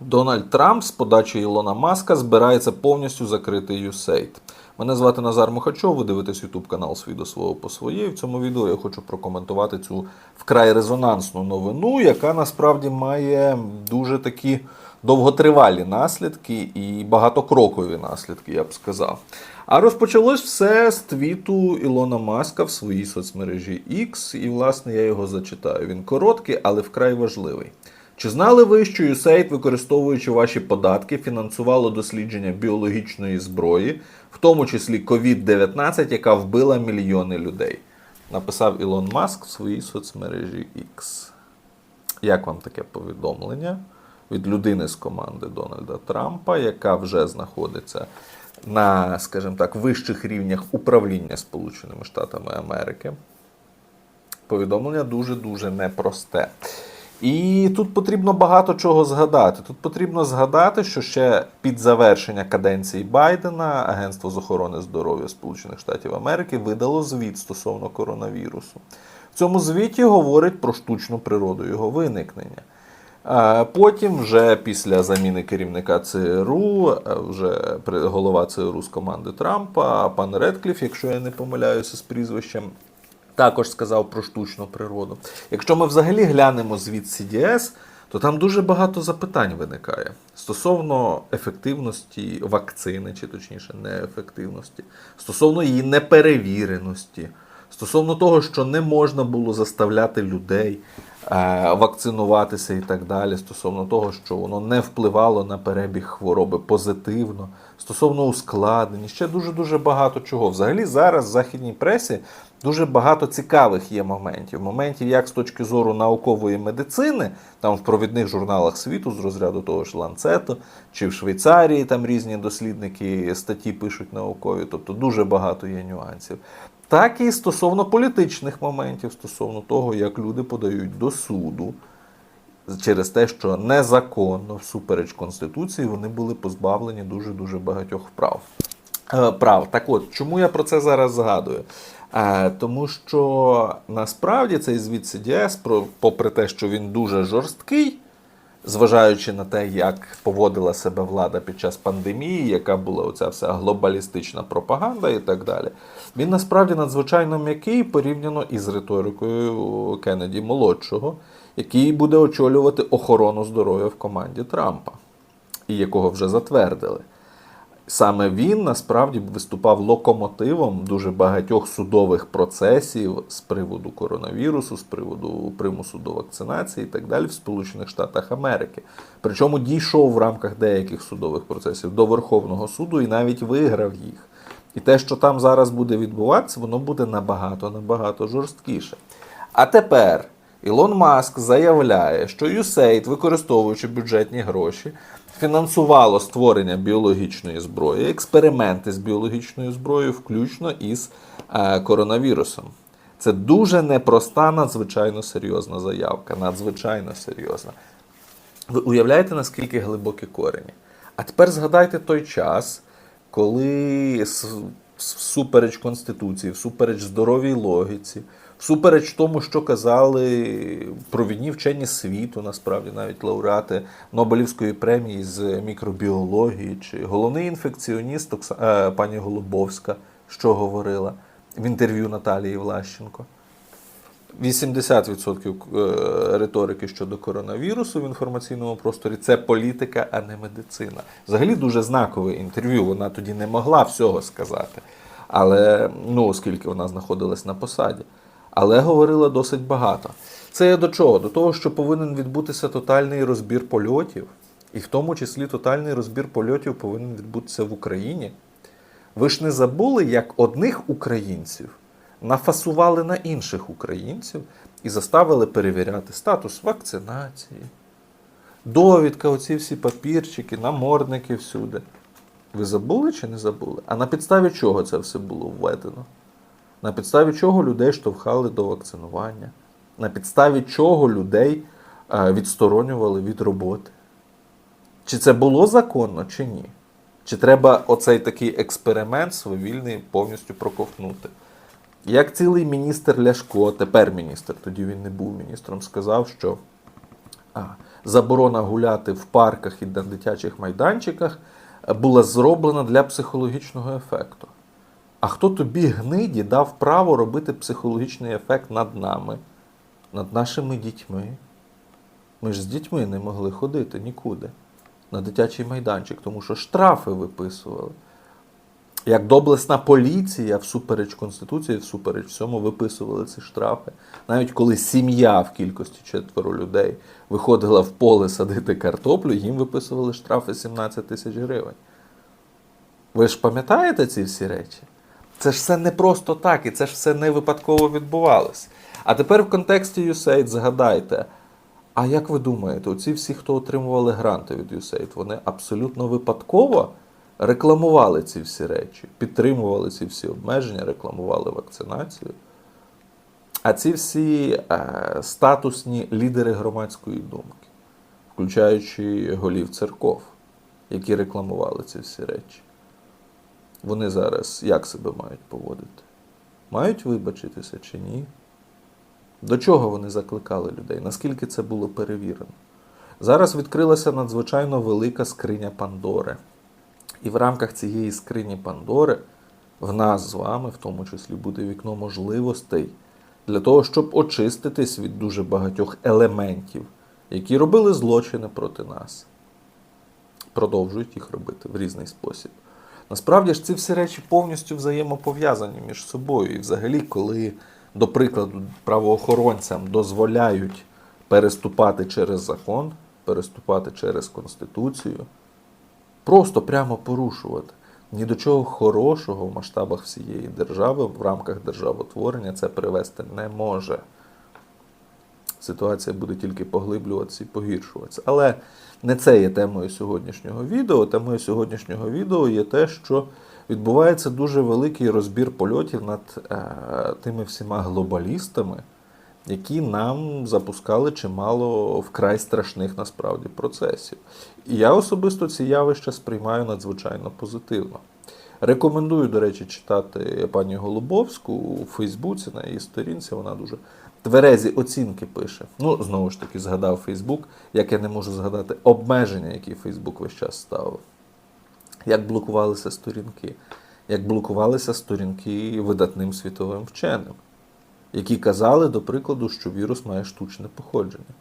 Дональд Трамп з подачі Ілона Маска збирається повністю закрити USAID. Мене звати Назар Мухачов, ви дивитесь YouTube канал Свій до свого по своє. В цьому відео я хочу прокоментувати цю вкрай резонансну новину, яка насправді має дуже такі довготривалі наслідки і багатокрокові наслідки, я б сказав. А розпочалось все з твіту Ілона Маска в своїй соцмережі X, і власне я його зачитаю. Він короткий, але вкрай важливий. Чи знали ви, що USAID, використовуючи ваші податки, фінансувало дослідження біологічної зброї, в тому числі COVID-19, яка вбила мільйони людей? Написав Ілон Маск в своїй соцмережі X. Як вам таке повідомлення від людини з команди Дональда Трампа, яка вже знаходиться на, скажімо так, вищих рівнях управління Сполученими Штатами Америки? Повідомлення дуже-дуже непросте. І тут потрібно багато чого згадати. Тут потрібно згадати, що ще під завершення каденції Байдена Агентство з охорони здоров'я Сполучених Штатів Америки видало звіт стосовно коронавірусу. В цьому звіті говорить про штучну природу його виникнення. Потім, вже після заміни керівника ЦРУ, вже голова ЦРУ з команди Трампа, пан Редкліф, якщо я не помиляюся з прізвищем, також сказав про штучну природу. Якщо ми взагалі глянемо звіт CDS, то там дуже багато запитань виникає стосовно ефективності вакцини, чи точніше неефективності, стосовно її неперевіреності, стосовно того, що не можна було заставляти людей е, вакцинуватися і так далі, стосовно того, що воно не впливало на перебіг хвороби позитивно, стосовно ускладнень, ще дуже дуже багато чого. Взагалі зараз в західній пресі дуже багато цікавих є моментів. Моментів як з точки зору наукової медицини, там в провідних журналах світу з розряду того ж Ланцету, чи в Швейцарії там різні дослідники статті пишуть наукові, тобто дуже багато є нюансів. Так і стосовно політичних моментів, стосовно того, як люди подають до суду через те, що незаконно, всупереч Конституції, вони були позбавлені дуже-дуже багатьох прав. Е, Прав. Так от, чому я про це зараз згадую? Е, Тому що насправді цей звіт CDS, попри те, що він дуже жорсткий, зважаючи на те, як поводила себе влада під час пандемії, яка була оця вся глобалістична пропаганда і так далі, він насправді надзвичайно м'який порівняно із риторикою Кеннеді молодшого, який буде очолювати охорону здоров'я в команді Трампа, і якого вже затвердили. Саме він насправді виступав локомотивом дуже багатьох судових процесів з приводу коронавірусу, з приводу примусу до вакцинації і так далі в Сполучених Штатах Америки. Причому дійшов в рамках деяких судових процесів до Верховного суду і навіть виграв їх. І те, що там зараз буде відбуватися, воно буде набагато набагато жорсткіше. А тепер Ілон Маск заявляє, що USAID, використовуючи бюджетні гроші, фінансувало створення біологічної зброї, експерименти з біологічною зброєю, включно із е, коронавірусом. Це дуже непроста, надзвичайно серйозна заявка. Надзвичайно серйозна. Ви уявляєте, наскільки глибокі корені? А тепер згадайте той час, коли всупереч Конституції, всупереч здоровій логіці, всупереч тому, що казали провідні вчені світу, насправді навіть лауреати Нобелівської премії з мікробіології, чи головний інфекціоніст е, пані Голубовська, що говорила в інтерв'ю Наталії Влащенко. 80% е, риторики щодо коронавірусу в інформаційному просторі це політика, а не медицина. Взагалі дуже знакове інтерв'ю. Вона тоді не могла всього сказати. Але ну, оскільки вона знаходилась на посаді. Але говорила досить багато. Це я до чого? До того, що повинен відбутися тотальний розбір польотів, і в тому числі тотальний розбір польотів повинен відбутися в Україні. Ви ж не забули, як одних українців нафасували на інших українців і заставили перевіряти статус вакцинації, довідка, оці всі папірчики, намордники всюди. Ви забули чи не забули? А на підставі чого це все було введено? На підставі чого людей штовхали до вакцинування? На підставі чого людей е, відсторонювали від роботи? Чи це було законно, чи ні? Чи треба оцей такий експеримент свавільний повністю проковтнути? Як цілий міністр Ляшко, тепер міністр, тоді він не був міністром, сказав, що а, заборона гуляти в парках і на дитячих майданчиках була зроблена для психологічного ефекту. А хто тобі гниді дав право робити психологічний ефект над нами, над нашими дітьми? Ми ж з дітьми не могли ходити нікуди на дитячий майданчик, тому що штрафи виписували. Як доблесна поліція всупереч Конституції, всупереч всьому виписували ці штрафи. Навіть коли сім'я в кількості четверо людей виходила в поле садити картоплю, їм виписували штрафи 17 тисяч гривень. Ви ж пам'ятаєте ці всі речі? Це ж все не просто так, і це ж все не випадково відбувалося. А тепер в контексті USAID згадайте, а як ви думаєте, оці всі, хто отримували гранти від USAID, вони абсолютно випадково рекламували ці всі речі, підтримували ці всі обмеження, рекламували вакцинацію? А ці всі е, статусні лідери громадської думки, включаючи голів церков, які рекламували ці всі речі, вони зараз як себе мають поводити? Мають вибачитися чи ні? До чого вони закликали людей? Наскільки це було перевірено? Зараз відкрилася надзвичайно велика скриня Пандори. І в рамках цієї скрині Пандори в нас з вами, в тому числі, буде вікно можливостей для того, щоб очиститись від дуже багатьох елементів, які робили злочини проти нас. Продовжують їх робити в різний спосіб. Насправді ж ці всі речі повністю взаємопов'язані між собою. І взагалі, коли, до прикладу, правоохоронцям дозволяють переступати через закон, переступати через Конституцію, просто прямо порушувати. Ні до чого хорошого в масштабах всієї держави, в рамках державотворення це привести не може. Ситуація буде тільки поглиблюватися і погіршуватися. Але не це є темою сьогоднішнього відео. Темою сьогоднішнього відео є те, що відбувається дуже великий розбір польотів над е, тими всіма глобалістами, які нам запускали чимало вкрай страшних насправді процесів. І я особисто ці явища сприймаю надзвичайно позитивно. Рекомендую, до речі, читати пані Голубовську у Фейсбуці на її сторінці. Вона дуже тверезі оцінки пише. Ну, знову ж таки, згадав Фейсбук, як я не можу згадати обмеження, які Фейсбук весь час ставив. Як блокувалися сторінки, як блокувалися сторінки видатним світовим вченим, які казали, до прикладу, що вірус має штучне походження.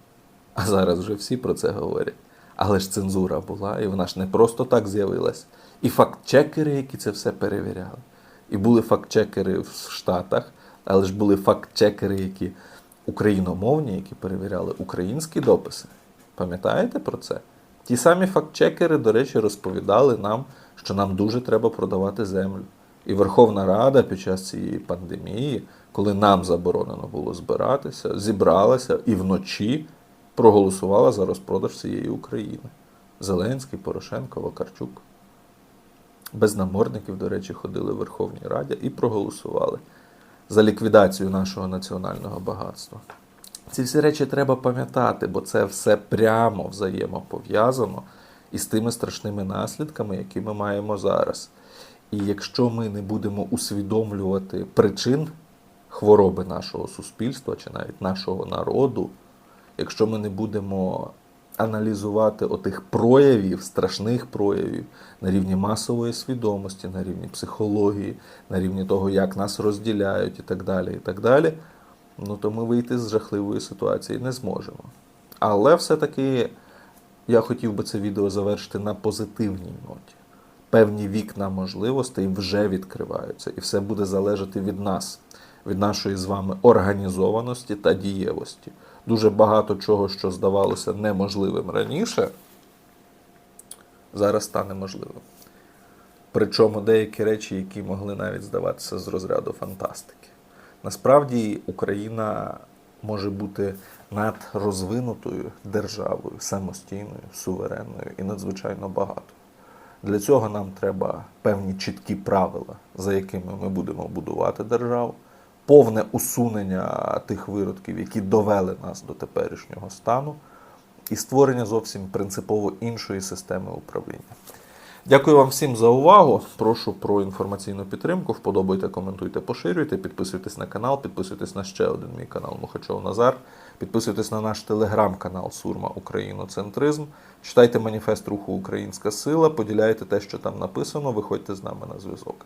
А зараз вже всі про це говорять. Але ж цензура була, і вона ж не просто так з'явилась. І факт-чекери, які це все перевіряли. І були факт-чекери в Штатах, але ж були факт-чекери, які україномовні, які перевіряли українські дописи. Пам'ятаєте про це? Ті самі факт-чекери, до речі, розповідали нам, що нам дуже треба продавати землю. І Верховна Рада під час цієї пандемії, коли нам заборонено було збиратися, зібралася і вночі проголосувала за розпродаж всієї України. Зеленський, Порошенко, Вакарчук. Без намордників, до речі, ходили в Верховній Раді і проголосували за ліквідацію нашого національного багатства. Ці всі речі треба пам'ятати, бо це все прямо взаємопов'язано із тими страшними наслідками, які ми маємо зараз. І якщо ми не будемо усвідомлювати причин хвороби нашого суспільства чи навіть нашого народу, якщо ми не будемо аналізувати отих проявів, страшних проявів на рівні масової свідомості, на рівні психології, на рівні того, як нас розділяють і так далі, і так далі, ну то ми вийти з жахливої ситуації не зможемо. Але все-таки я хотів би це відео завершити на позитивній ноті. Певні вікна можливостей вже відкриваються, і все буде залежати від нас, від нашої з вами організованості та дієвості. Дуже багато чого, що здавалося неможливим раніше, зараз стане можливим. Причому деякі речі, які могли навіть здаватися з розряду фантастики. Насправді Україна може бути надрозвинутою державою, самостійною, суверенною і надзвичайно багато. Для цього нам треба певні чіткі правила, за якими ми будемо будувати державу, повне усунення тих виродків, які довели нас до теперішнього стану, і створення зовсім принципово іншої системи управління. Дякую вам всім за увагу. Прошу про інформаційну підтримку. Вподобайте, коментуйте, поширюйте, підписуйтесь на канал, підписуйтесь на ще один мій канал Мухачов Назар. Підписуйтесь на наш телеграм-канал Сурма Україноцентризм. Читайте маніфест руху Українська Сила, поділяйте те, що там написано, виходьте з нами на зв'язок.